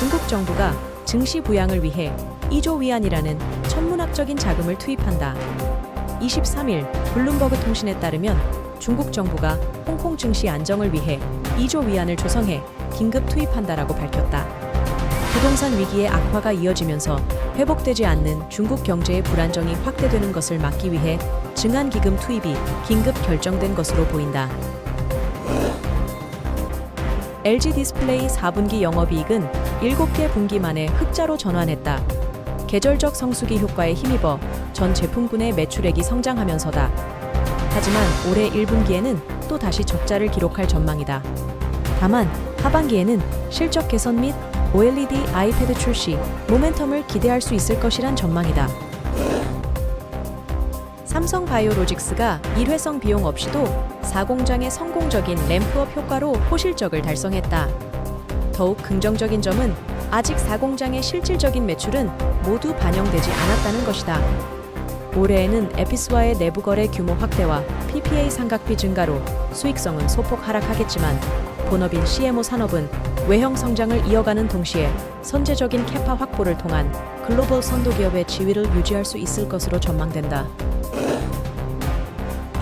중국 정부가 증시 부양을 위해 2조 위안이라는 천문학적인 자금을 투입한다. 23일 블룸버그 통신에 따르면 중국 정부가 홍콩 증시 안정을 위해 2조 위안을 조성해 긴급 투입한다라고 밝혔다. 부동산 위기의 악화가 이어지면서 회복되지 않는 중국 경제의 불안정이 확대되는 것을 막기 위해 증안기금 투입이 긴급 결정된 것으로 보인다. LG 디스플레이 4분기 영업이익은 7개 분기 만에 흑자로 전환했다. 계절적 성수기 효과에 힘입어 전 제품군의 매출액이 성장하면서다. 하지만 올해 1분기에는 또 다시 적자를 기록할 전망이다. 다만 하반기에는 실적 개선 및 OLED 아이패드 출시, 모멘텀을 기대할 수 있을 것이란 전망이다. 삼성 바이오로직스가 일회성 비용 없이도 4공장의 성공적인 램프업 효과로 호실적을 달성했다. 더욱 긍정적인 점은 아직 4공장의 실질적인 매출은 모두 반영되지 않았다는 것이다. 올해에는 에피스와의 내부 거래 규모 확대와 PPA 상각비 증가로 수익성은 소폭 하락하겠지만 본업인 CMO 산업은 외형 성장을 이어가는 동시에 선제적인 캐파 확보를 통한 글로벌 선도 기업의 지위를 유지할 수 있을 것으로 전망된다.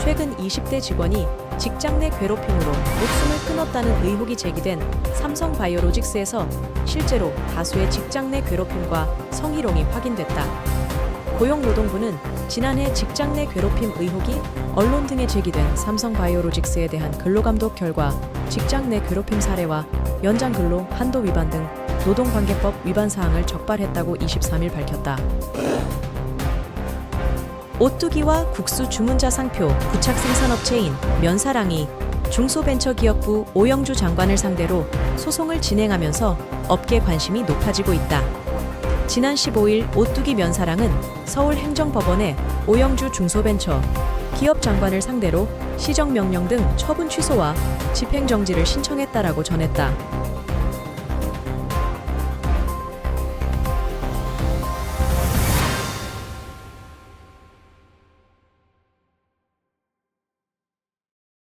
최근 20대 직원이 직장 내 괴롭힘으로 목숨을 끊었다는 의혹이 제기된 삼성 바이오로직스에서 실제로 다수의 직장 내 괴롭힘과 성희롱이 확인됐다. 고용노동부는 지난해 직장 내 괴롭힘 의혹이 언론 등에 제기된 삼성 바이오로직스에 대한 근로감독 결과 직장 내 괴롭힘 사례와 연장 근로 한도 위반 등 노동관계법 위반 사항을 적발했다고 23일 밝혔다. 오뚜기와 국수 주문자 상표 부착 생산업체인 면사랑이 중소벤처기업부 오영주 장관을 상대로 소송을 진행하면서 업계 관심이 높아지고 있다. 지난 15일 오뚜기 면사랑은 서울행정법원에 오영주 중소벤처 기업 장관을 상대로 시정명령 등 처분 취소와 집행정지를 신청했다라고 전했다.